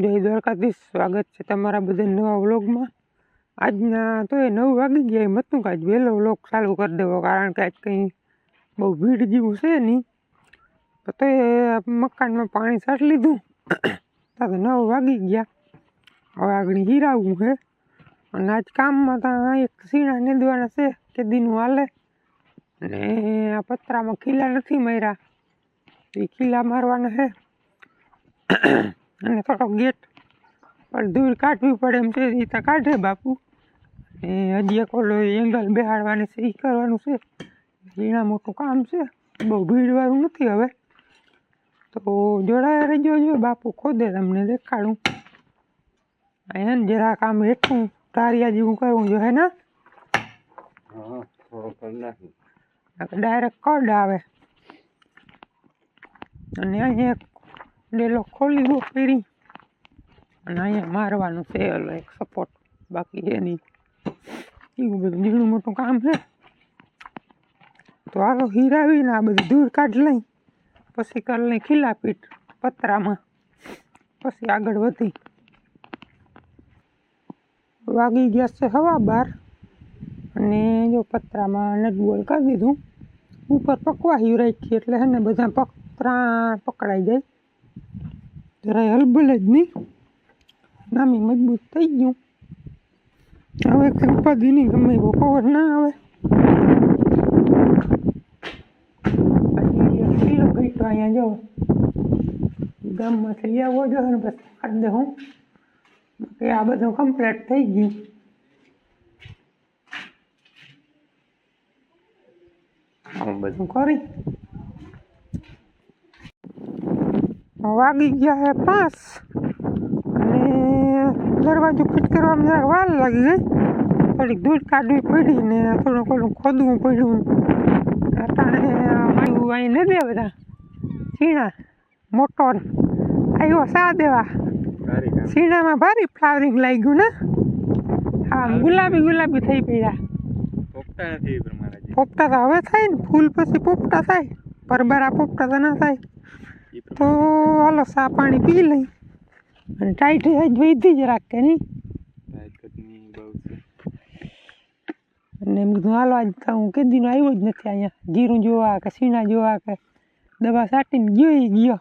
જય દ્વારકાધીશ. સ્વાગત છે તમારા બધા નવા વ્લોગમાં. આજના તો એ નવ વાગી ગયા એમ હતું કે આજ વહેલો વ્લોગ ચાલુ કરી દેવો, કારણ કે આજ કંઈ બહુ ભીડ જેવું છે નહીં. તો એ મકાનમાં પાણી છાંટી લીધું. તો નવ વાગી ગયા. હવે આગળ હીરાવું છે અને આજ કામમાં ત્યાં એક સીણા નીંદવાના છે કે દીનું હાલે. અને આ પતરામાં ખીલા નથી માર્યા. એ ખીલા મારવાના છે અને થોડો ગેટ પર દૂર કાઢવી પડે એમ છે એ તો કાઢે બાપુ. એ હજી એક ઓલો એંગલ બેહાડવાને છે એ કરવાનું છે. ઝીણા મોટું કામ છે બહુ ભીડવાળું નથી હવે. તો જોડાયા રહેજો જો બાપુ ખોદે તમને દેખાડું. અહીંયા ને જરા કામ હેઠું તારિયા જેવું કરવું જોઈએ ને? ડાયરેક્ટ કડ આવે. અને અહીંયા એક ડેલો ખોલી બહુ ફેરી. અને અહીંયા મારવાનું છે ઓલો એક સપોર્ટ બાકી નહીં. એવું બધું ઝીણું મોટું કામ છે. તો હાલો હીરાવીને આ બધું દૂર કાઢ લઈ. પછી કરી લઈ ખીલાપીટ પતરામાં. પછી આગળ વધી. વાગી ગયા છે હવા બાર. અને જો પતરામાં નટબોલ કરી દીધું. ઉપર પકવાયું રાખી એટલે હે ને બધા પતરા પકડાઈ જાય. જરાય હલબલ જ નહીં નામી મજબૂત થઈ ગયું હવે નહીં ગમે એવો પવન ના આવે કિલો ઘટ્યો અહીંયા જો ગામમાંથી લઈ આવવો જોઈએ ને બસ કાઢી દે હું કે આ બધું કમ્પ્લીટ થઈ ગયું આવું બધું કરી વાગી ગયા હે પાંચ અને દરવાજો ફિટ કરવામાં જરાક વાર લાગી ગઈ થોડીક દૂધ કાઢવી પડી ને થોડુંક ઓલું ખોદવું પડ્યું. અટાણે મારું અહીં ન દે બધા. સીણા મોટો આવ્યો સા દેવા. સીણામાં ભારી ફ્લાવરિંગ લાગ્યું ને. હા ગુલાબી ગુલાબી થઈ પડ્યા પોપટા નથી પોપટા તો હવે થાય ને ફૂલ પછી પોપટા થાય. પરબરા પોપટા તો ના થાય. તો હાલો સા પાણી પી લઈ. અને ટાઈટ વૈધી જ રાખે નહીં અને એમ કીધું હાલો આજ તો હું કેદીનો આવ્યો જ નથી અહીંયા. જીરું જોવા કે સીણા જોવા કે દવા છાંટીને ગયો એ ગયો.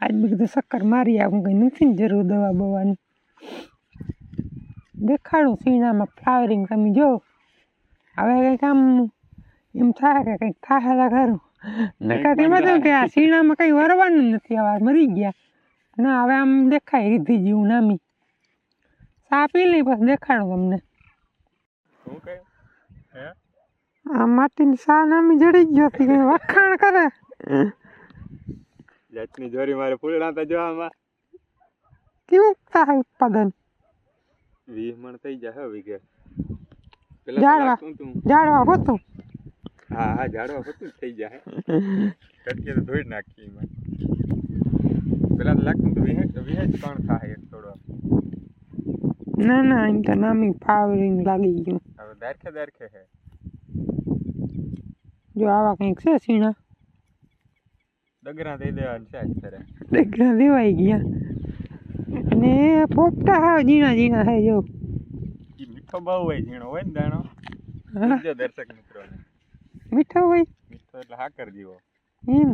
આજ મેં કીધું શક્કર મારી આવું કંઈ નથી ને જરૂર દવા બવાની. દેખાડું સીણામાં ફ્લાવરિંગ તમે જો હવે કંઈક આમ એમ થાય કે કંઈક થાય ખરું એમાં તો કે આ સીણામાં કઈ વરવાનું જ નથી હવે મરી ગયા. ના હવે આમ દેખાય રીધી જેવું નામી. પી લઈ પછી દેખાડું તમને. શું કહે? હે? આ માટીની સા નામી જડી ગયો હતી કઈ વખાણ કરે? જાતની જોરી મારે ફૂલડા તો જોવામાં કેવું થાય ઉત્પાદન? વીસ મણ થઈ જાય. તું તું. જાડવા હોતું. હા હા ઝાડવા બધું જ થઈ જાય. કટકે તો ધોઈ નાખી એમાં. પેલા તો લાગતું તો વિહેજ વિહેજ પણ થાય એક થોડો. ના ના એમ તો નામી ફાવરિંગ લાગી ગયું. હવે દારખે દારખે હે. જો આવા કંઈક છે સીણા? ડગરા દઈ દેવાનું છે અત્યારે ડગરા દેવાઈ ગયા. અને પોપટા હાવ ઝીણા ઝીણા હે જો. મીઠો બહુ હોય ઝીણો હોય ને દાણો? દર્શક મિત્રોને. મીઠો હોય? મીઠો એટલે હાકર જેવો. એમ.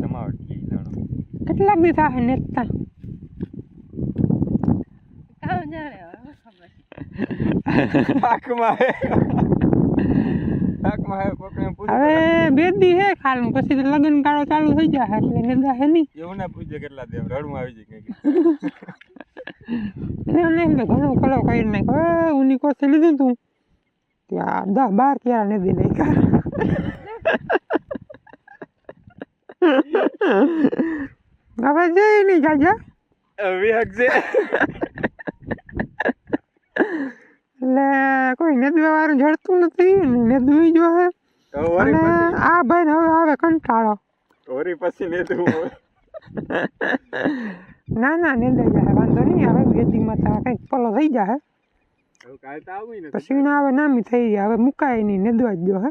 જમાવટ ઈ જાણો. કેટલા દી થાય નેતા? હે. હે હવે બે દી હે ખાલું પછી તો લગ્ન ગાળો ચાલુ થઈ જાય એટલે નેદા હે નહીં. એવું ના પૂછે કેટલા દેવ રડવું આવી જાય કઈ ને ઘણો કલો કરી નાખ હવે ઉની કોસે લીધું તું? ત્યાં દસ બાર ક્યારે નેદી નાખ્યા હવે જઈ નહીં જાજા વિહક છે એટલે કોઈ નેદવા વાળું જડતું નથી ને નેદવું જો હે અને આ ભાઈ હવે આવે કંટાળો ઓરી પછી ને ના ના નેદાઈ જાય વાંધો નહીં હવે વેદીમાં તો કંઈક પલો થઈ જાય કાલ તો પછી ના હવે નામી થઈ ગયા. હવે મુકાય નહીં, નેદવા જ જો હે.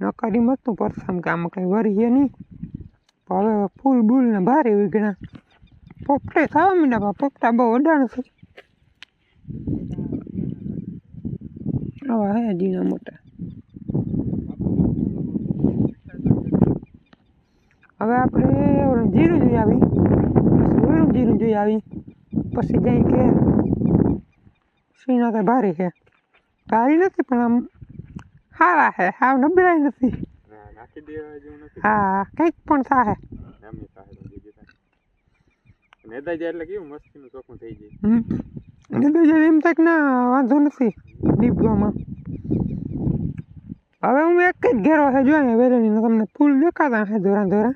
નકરી મતું પરસામ કે આમાં કંઈ વરીએ નહીં. હવે ફૂલ બૂલ ને ભારે વીઘણા. પોપટે માંડ્યા પણ પોપટા બહુ અડાણ છે. આવા હે જીના મોટા. હવે આપણે જીરું જોઈ આવી. પછી જીરું જોઈ આવી. પછી જઈ કે સીના તો ભારે છે. ભારી નથી પણ આમ સારા છે. હાવ નબળાઈ નથી. હા કંઈક પણ થાય. નેતા જાય એટલે કેવું મસ્તીનું ચોખ્ખું થઈ જાય. હમ. એટલે તો એમ થાય કે ના વાંધો નથી. ડીપવામાં હવે હું એક જ ઘેરો છે જોઈએ વેલણીનો તમને ફૂલ દેખાતા છે ધોરા ધોરા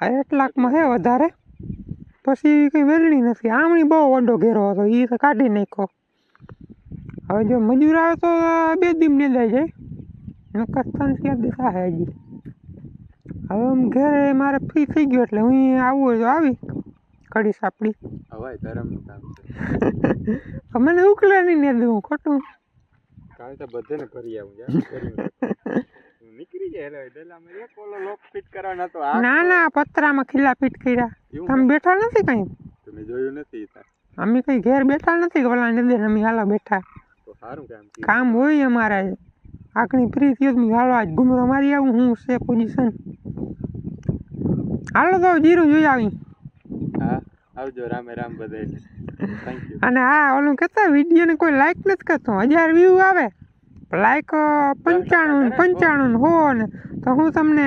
આ એટલાકમાં છે વધારે. પછી કંઈ વેલણી નથી. આમણી બહુ વડો ઘેરો હતો એ તો કાઢી નાખ્યો. હવે જો મજૂર આવે તો બે દીમ નિંદાઈ જાય. નકર ત્યાં દિવસ આવે હજી. હવે આમ ઘેરે મારે ફ્રી થઈ ગયો એટલે હું આવું હોય તો આવી. કડી સાપડી. મને ઉકલે નહીં ને દઉં ખોટું. કાલે તો બધાને ભરી આવું. નીકળી જાય એટલે ડેલા માં એક ઓલો લોક ફિટ કરવાનો હતો. ના ના પતરામાં ખીલા ફીટ કર્યા. તમે બેઠા નથી કઈ? તમે જોયું નથી અમે કઈ ઘેર બેઠા નથી કે ઓલા નદી અમે હાલા બેઠા. તો સારું કામ કામ હોય અમારે. આકણી ફ્રી થયો મેં હાલો આજ ગુમરો મારી આવું હું છે પોઝિશન હાલો તો જીરું જોઈ આવી. હા આવજો રામે રામ બધાયને. અને હા ઓલું કહેતા વિડીયોને કોઈ લાઈક નથી કરતો. હજાર વ્યૂ આવે. લાઈક પંચાણું પંચાણું હો ને. તો હું તમને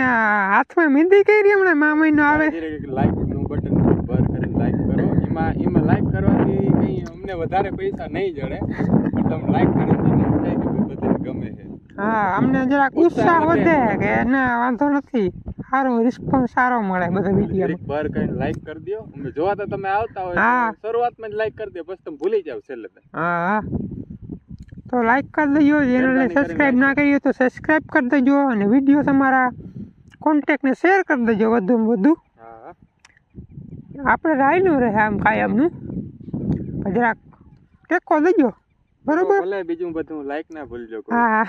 હાથમાં મહેંદી કરી હમણાં મા મહિનો આવે લાઈકનું બટન પર કરીને લાઈક કરો. એમાં એમાં લાઈક કરવાથી કઈ અમને વધારે પૈસા નહીં જડે પણ તમે લાઈક કરી એમ થાય કે બધાને ગમે છે. હા અમને જરાક ઉત્સાહ વધે. કે ના વાંધો નથી. સારો રિસ્પોન્સ સારો મળે બધા વીડિયો પર કરીને લાઈક કરી દો અમે જોવા તો તમે આવતા હોય શરૂઆતમાં જ લાઈક કરી દો પછી તમે ભૂલી જાવ છેલ્લે હા હા. તો લાઈક કરી દેજો. ચેનલને સબસ્ક્રાઈબ ના કરી તો સબસ્ક્રાઈબ કરી દેજો અને વીડિયો તમારા કોન્ટેક્ટને શેર કરી દેજો વધુમાં વધુ. આપણે રાયલું રહે આમ કાયમનું. જરાક ટેકો દેજો. બરોબર? ભલે બીજું બધું લાઈક ના ભૂલજો હા.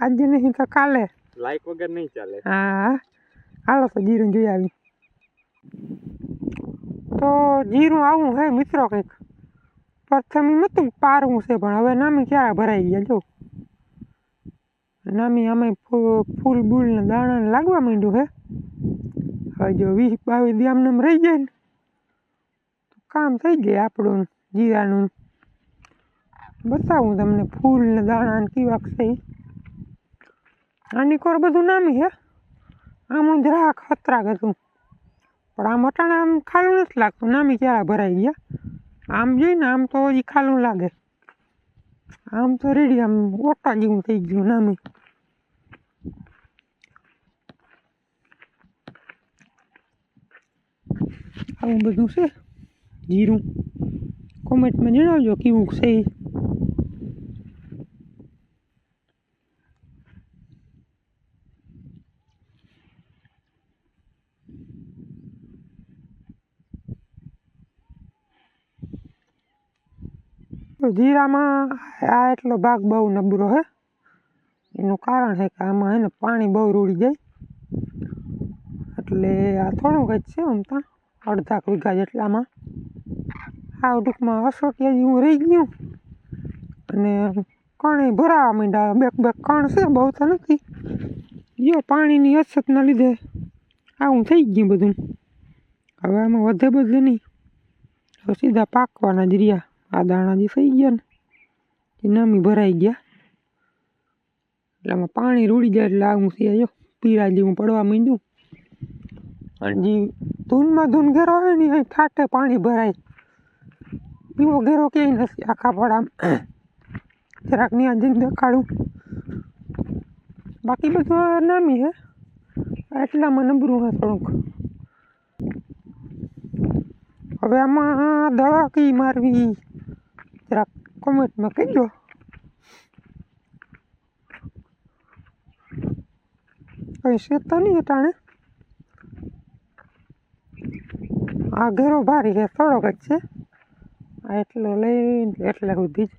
આજે નહીં તો કાલે. લાઈક વગર નહીં ચાલે. હા. હાલો તો જીરું જોઈ આવી. તો જીરું આવું હે મિત્રો કંઈક. પ્રથમ ઈ પારવું છે, પણ હવે નામી ક્યારે ભરાઈ ગયા, જો. નામી અમે ફૂલ બૂલ ને દાણા લાગવા માંડ્યું હે. હવે જો વીસ બાવીસ દી આમને રહી જાય ને, તો કામ થઈ જાય આપણું, જીરાનું. બતાવું તમને ફૂલ ને દાણા ને કેવાક છે. આની કોર બધું નામી હે. આમ હું જરાક ખતરાક હતું પણ આમ અટાણે આમ ખાલું નથી લાગતું. નામી ક્યારે ભરાઈ ગયા? આમ જોઈને આમ તો હજી ખાલું લાગે. આમ તો રેડી, આમ ઓટા જેવું થઈ ગયું નામી. આવું બધું છે? જીરું. કોમેન્ટમાં જણાવજો કેવું છે જીરામાં આ એટલો ભાગ બહુ નબળો હે. એનું કારણ છે કે આમાં એને પાણી બહુ રૂડી જાય. એટલે આ થોડુંક જ છે આમ ત્યાં અડધા વીઘા જેટલામાં. આ ટૂંકમાં અસોટિયા જેવું રહી ગયું. અને કણે ભરાવા માંડ્યા, બેક બેક કણ છે, બહુ તો નથી. જો પાણીની અછતના લીધે આવું થઈ ગયું બધું. હવે આમાં વધે બધે નહીં. હવે સીધા પાકવાના જ રહ્યા. આ દાણા જે થઈ ગયા ને એ નામી ભરાઈ ગયા. એટલે આમાં પાણી રૂડી જાય એટલે આવું છે જો પીરા જેવું પડવા માંડ્યું. અને? જે ધૂનમાં ધૂન ઘેરો હોય ને અહીં ઠાઠે પાણી ભરાય. એવો ઘેરો ક્યાંય નથી આખા પડામાં જરાકની આજે દેખાડું. બાકી બધું નામી હે. એટલામાં નબરું હે થોડુંક. હવે આમાં દવા કઈ મારવી? કોમેન્ટમાં કહેજો કઈ છે તો નહીં અટાણે આ ઘેરો ભારી છે થોડોક જ છે આ એટલો લઈને એટલે સુધી જ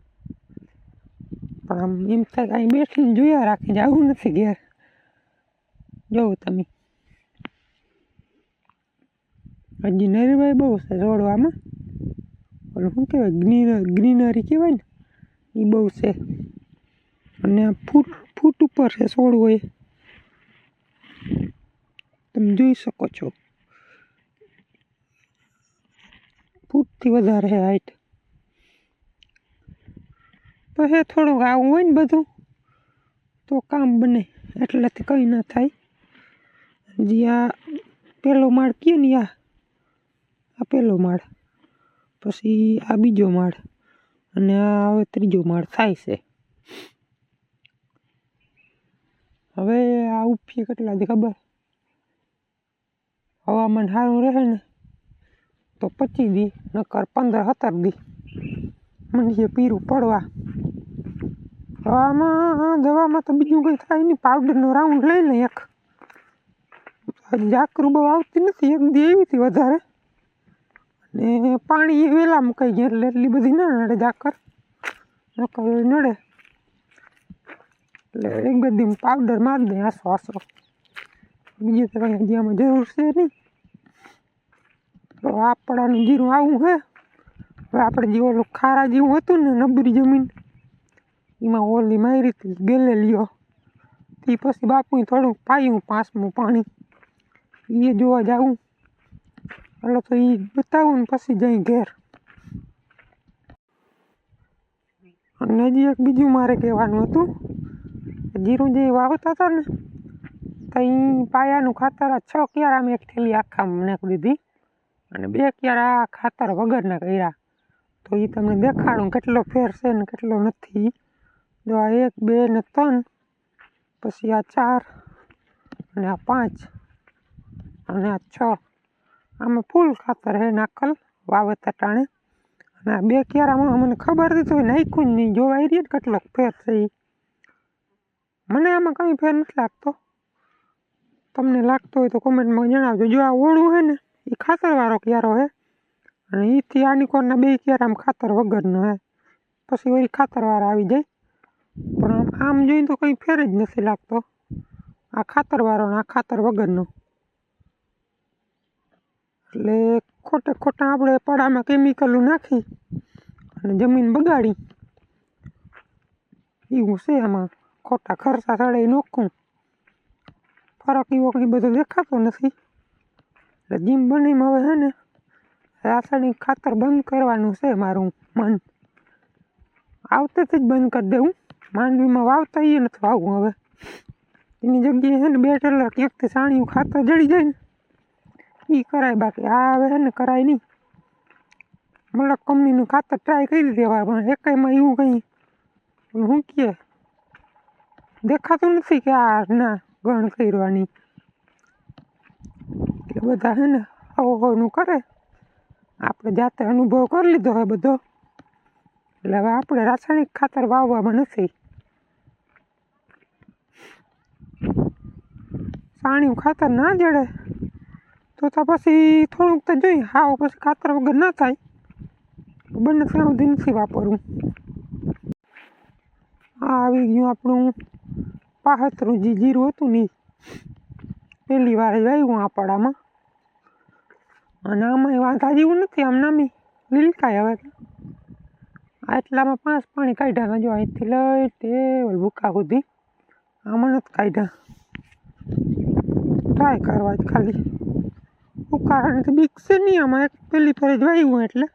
પણ આમ એમ થાય કે અહીં બેઠીને જોયા રાખી જવું નથી ઘેર જોવો તમે હજી નરીભાઈ બહુ છે જોડવામાં ઓલું શું કહેવાય? ગ્રીનર ગ્રીનરી કહેવાય ને? એ બહુ છે. અને ફૂટ ફૂટ ઉપર છે છોડવો એ. તમે જોઈ શકો છો. ફૂટથી વધારે છે હાઈટ પછી થોડુંક આવું હોય ને બધું, તો કામ બને. એટલેથી કંઈ ના થાય. જે આ પહેલો માળ કયો ને આ આ પહેલો માળ. પછી આ બીજો માળ અને આ હવે ત્રીજો માળ થાય છે. હવે આ ઉપી કેટલા દી ખબર? હવામાન સારું રહે ને તો પચી દી, નકર પંદર સત્તર દી. મંડીએ પીરું પડવા. હવામાં દવામાં તો બીજું કંઈ થાય નહીં. પાવડરનો રાઉન્ડ લઈ લે એક. જાકરું બહુ આવતી નથી, એક દી એવી હતી વધારે. ને પાણી વહેલા મુકાઈ ગયા એટલે એટલી બધી ના નડે ઝાકર નકર નડે. એટલે એક બે દી પાવડર મારી દે આસો આસો બીજે તો કંઈ હજી જરૂર છે નહીં તો આપણાનું જીરું આવું છે હવે આપણે જે ઓલું ખારા જેવું હતું ને નબરી જમીન, એમાં ઓલી મારી હતી ગેલે લ્યો તે પછી બાપુએ થોડુંક પાયું પાંચમું પાણી. એ જોવા જાવું એટલે તો એ બતાવું ને પછી જઈ ઘેર અને હજી એક બીજું મારે કહેવાનું હતું જીરું જે વાવતા હતા ને તો એ પાયાનું ખાતર છ ક્યારા મેં એક થેલી આખા નાખી દીધી અને બે ક્યારા ખાતર વગરના કર્યા તો એ તમને દેખાડું કેટલો ફેર છે ને કેટલો નથી જો આ એક બે ને ત્રણ પછી આ ચાર અને આ પાંચ અને આ છ આમાં ફૂલ ખાતર હે, નાખલ, વાવેતર ટાણે. અને આ બે ક્યારામાં મને ખબર હતી તો નાખ્યું જ નહીં. જોવા રહી કેટલોક કેટલો ફેર છે એ મને આમાં કંઈ ફેર નથી લાગતો. તમને લાગતો હોય તો કોમેન્ટમાં જણાવજો. જો આ ઓળું છે ને એ ખાતરવાળો ક્યારો છે અને એથી આની કોરના બે ક્યારામાં ખાતર વગરનો હે. પછી વળી ખાતરવાળા આવી જાય. પણ આમ આમ જોઈને તો કંઈ ફેર જ નથી લાગતો. આ ખાતરવાળો ને આ ખાતર વગરનો. એટલે ખોટે ખોટા આપણે પડામાં કેમિકલો નાખી અને જમીન બગાડી. એવું છે આમાં. ખોટા ખર્ચા સાડે નોખું. ફરક એવો કંઈ બધો દેખાતો નથી. એટલે જીમ બનીમાં હવે છે ને રાસાયણિક ખાતર બંધ કરવાનું છે મારું મન. આવતેથી જ બંધ કરી દેવું. માંડવીમાં વાવતા એ નથી વાવવું હવે. એની જગ્યાએ છે ને બે ટેલર ક્યાંકથી સાણિયું ખાતર જડી જાય ને એ કરાય, બાકી આ હવે છે ને કરાય નહીં. મતલબ કંપનીનું ખાતર ટ્રાય કરી દેવા પણ એકાઈમાં એવું કંઈ શું કહે દેખાતું નથી કે આ ના ગણ કરવાની એટલે બધા છે ને આવું કરે. આપણે જાતે અનુભવ કરી લીધો હોય બધો. એટલે હવે આપણે રાસાયણિક ખાતર વાવવામાં નથી. સાણિયું ખાતર ના જડે. તો તો પછી થોડુંક તો જોઈએ હાવ પછી ખાતર વગર ના થાય. બંને ત્યાં સુધી નથી વાપરવું આ આવી ગયું આપણું પાહતરું જે જીરું હતું ને. પહેલી વાર જ આવ્યું આ પડામાં અને આમાં વાંધા જેવું નથી, આમ નામી લીલકાય હવે. આટલામાં પાંચ પાણી કાઢ્યા જો અહીંથી લઈ તે ભૂકા સુધી. આમાં નથી કાઢ્યા. ટ્રાય કરવા જ ખાલી. ઉકાળાની બીક છે નહીં, આમાં એક પેલી ફેર જ વાવ્યું એટલે.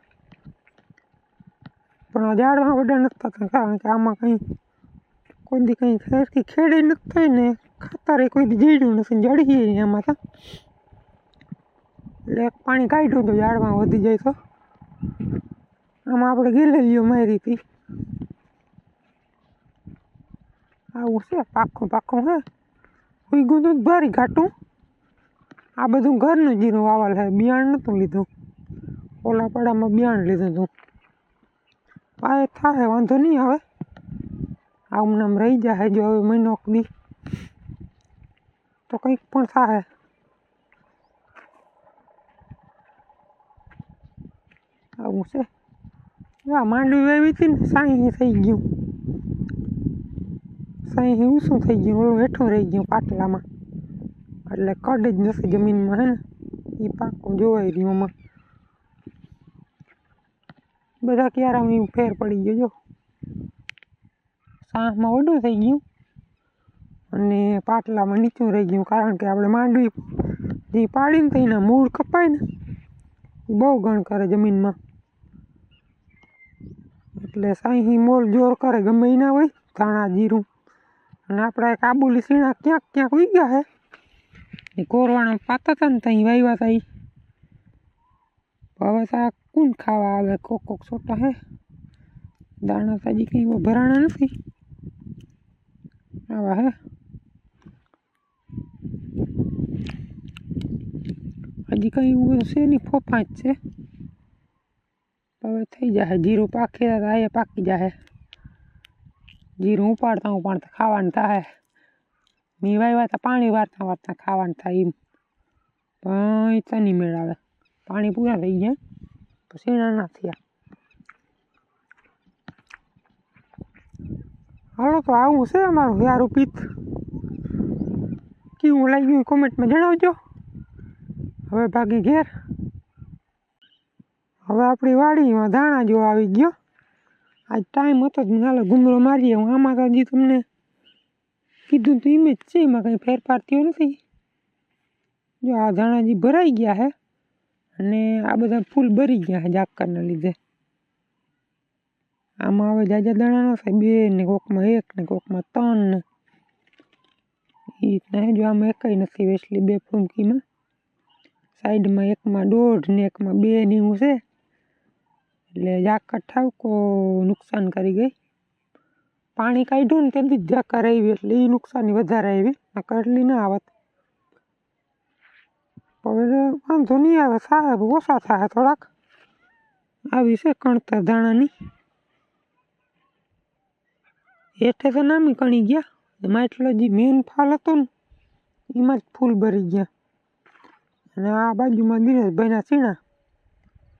પણ આ ઝાડમાં બધા નથી થતા, કારણ કે આમાં કંઈ, કોઈ દી કંઈ ખેડકી ખેડે નથી થઈ ને, ખાતરે કોઈ દી જડ્યું નથી જડીએ આમાં તો. એટલે એક પાણી કાઢ્યું તો ઝાડમાં વધી જાય તો. આમાં આપણે ગેલેલીઓ મારી હતી. આવું છે, પાખું પાખું હે. ઉગ્યું તો ભારી ઘાટું. આ બધું ઘરનું જીરું વાવલ છે બિયાણ નહોતું લીધું. ઓલા પાડામાં બિયાણ લીધું હતું. આ થાય, વાંધો નહીં આવે. આમ નામ રહી જાય જો હવે મહિનો દી. તો કંઈક પણ થાય. આવું છે. આ માંડવી વાવી હતી ને, સાંઈ થઈ ગયું. સાંઈ ઊંચું થઈ ગયું? ઓલું હેઠું રહી ગયું, પાટલામાં. એટલે કડ જ નથી જમીનમાં હે ને. એ પાકું જોવાય રહ્યુંમાં બધા ક્યારામાં ફેર પડી ગયો, જો. સાહમાં ઓડું થઈ ગયું અને પાટલામાં નીચું રહી ગયું કારણ કે આપણે માંડવી જે પાડીને તો એના મૂળ કપાય ને એ બહુ ગણ કરે જમીનમાં. એટલે સાહી મોલ જોર કરે ગમે એના હોય, ધાણા જીરું. અને આપણા કાબુલી સીણા ક્યાંક ક્યાંક ઉઈ ગયા હે એ કોરવાના પાતા હતા ને ત્યાં વાવ્યા હતા ઈ હવે તો આ કોણ ખાવા આવે? કોક કોક છોટા હે. દાણા તો હજી કંઈ ભરાણા નથી. આવા હે. હજી કંઈ એવું છે નહીં ફોફા જ છે. હવે થઈ જશે જીરું પાકે આ પાકી જશે જીરું ઉપાડતા ઉપાડતા ખાવાનું થાય મી વાવ્યા તો પાણી વારતા વારતા ખાવાનું થાય એમ. પણ તો નહીં મેળાવે. પાણી પૂરા થઈ ગયા, પછી એના ના થયા. હાલો તો આવું છે અમારું યારું પીત કેવું લાગ્યું કોમેન્ટમાં જણાવજો. હવે ભાગી ઘેર. હવે આપણી વાડીમાં ધાણા જો આવી ગયો. આજ ટાઈમ હતો જ હાલો ઘૂમરો મારીએ હું. આમાં તો હજી તમને કીધું તો એમ જ છે એમાં કંઈ ફેરફાર થયો નથી જો આ ધાણાજી ભરાઈ ગયા છે અને આ બધા ફૂલ ભરી ગયા છે ઝાકરના લીધે આમાં હવે જાજા દાણા ન થાય બે ને કોકમાં એક ને કોકમાં ત્રણ ને એ રીતના હે જો આમાં એકય નથી વેચલી બે ફૂમકીમાં સાઈડમાં એકમાં દોઢ ને એકમાં બે ને એવું છે એટલે ઝાકર ઠાવકો નુકસાન કરી ગઈ પાણી કાઢ્યું ને તેથી જ ઝાકર આવી એટલે એ નુકસાની વધારે આવી. નકર એટલી ના આવત. હવે વાંધો નહીં આવે, સાહેબ, ઓછા થાય થોડાક. આવી છે કણતર દાણાની હેઠે તો નામી કણી ગયા. એમાં એટલો જે મેન ફાલ હતો ને, એમાં જ ફૂલ ભરી ગયા. અને આ બાજુમાં દિનેશભાઈના સીણા.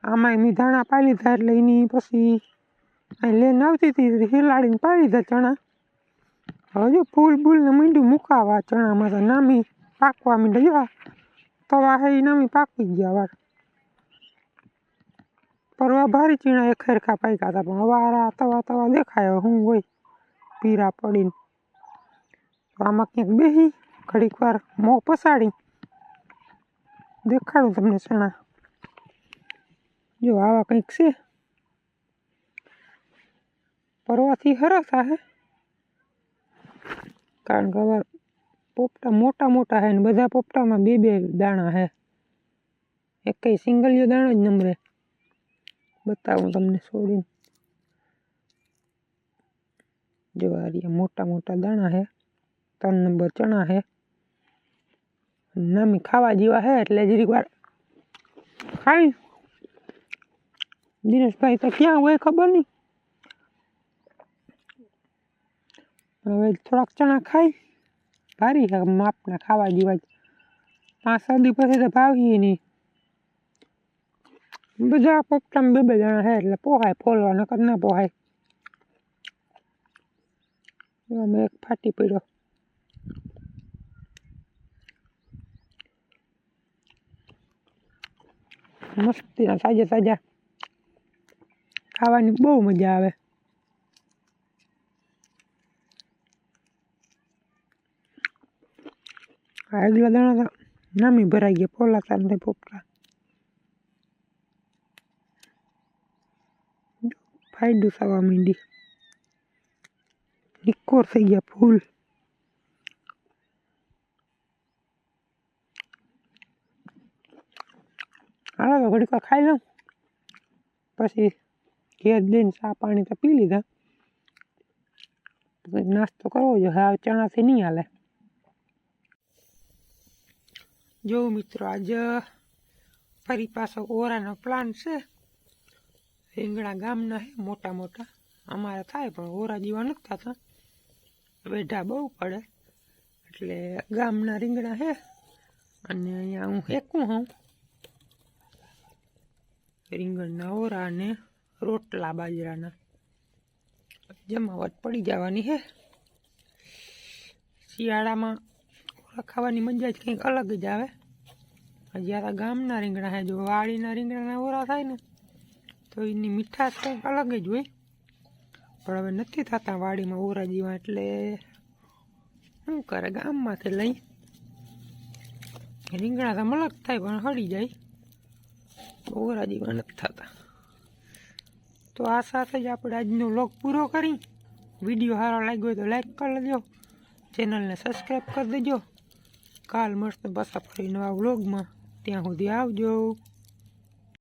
આમાં એમની ધાણા પાઈ લીધા એટલે એની પછી અહીં લેન આવતી હતી હિલાડીને પાડી દે ચણા. હવે જો ફૂલ બૂલને મીંડું મુકાવા ચણામાં તો નામી પાકવા મીંડે. જો તવા હે નામી પાકી ગયા વાર. પરવા ભારી ચીણા એ ખેરખા પાક્યા હતા, પણ હવારા તવા તવા દેખાયો હું હોય પીરા પડીને. તો આમાં ક્યાંક બેસી ઘડીક વાર મોં પસાડી. દેખાડું તમને ચણા. જો આવા કંઈક છે. પરવાથી સરસ હે કારણ કે હવે પોપટા મોટા મોટા હે ને બધા પોપટામાં બે બે દાણા હે. એકેય સિંગલિયો દાણો જ નમરે. બતાવું તમને છોડીને. જો આ મોટા મોટા દાણા હે. ત્રણ નંબર ચણા હે. નામી ખાવા જેવા હે એટલે જરીક વાર ખાઈ. દિનેશભાઈ તો ક્યાં હોય ખબર નહીં. હવે થોડાક ચણા ખાઈ, ભારી માપના ખાવા જેવા પાંચ સદી પછી તો ભાવીએ નહીં બધા પોપટામાં બે બે જણા છે એટલે પોહાય ફોલવા, નકર ના પોહાય. અમે એક ફાટી પડ્યો. મસ્તીના સાજા સાજા. ખાવાની બહુ મજા આવે. આગલા દાણા નામી ભરાઈ ગયા. પોલાતા નથી પોપટા ફાયદો થવા માંડી નિકોર થઈ ગયા ફૂલ. હાલો તો ઘડીક ખાઈ લઉં. પછી ઘેર જઈને ચા પાણી તો પી લીધા. નાસ્તો કરવો જોઈએ હા ચણાથી નહીં હાલે. જો મિત્રો આજ ફરી પાછો ઓરાનો પ્લાન છે રીંગણા ગામના હે મોટા મોટા અમારે થાય પણ ઓરા જેવા નથી થતા વેઢા બહુ પડે એટલે ગામના રીંગણા હે અને અહીંયા હું હેકું હોઉં રીંગણના ઓરા અને રોટલા બાજરાના જમાવટ પડી જવાની હે શિયાળામાં ઓરા ખાવાની મજા જ કંઈક અલગ જ આવે. આ ગામના રીંગણા છે, જો વાડીના રીંગણાના ઓરા થાય ને, તો એની મીઠાશ કંઈક અલગ જ હોય. પણ હવે નથી થતા વાડીમાં ઓરા જેવા, એટલે શું કરે, ગામમાંથી લઈ. રીંગણા તો મલક થાય, પણ હળી જાય. ઓરા જેવા નથી થતા. તો આ સાથે જ આપણે આજનો લોક પૂરો કરી. વીડિયો સારો લાગ્યો હોય તો લાઈક કરી લેજો ચેનલને સબસ્ક્રાઈબ કરી દેજો. કાલ મળશે પાછા ફરી નવા વ્લોગમાં. ત્યાં સુધી આવજો.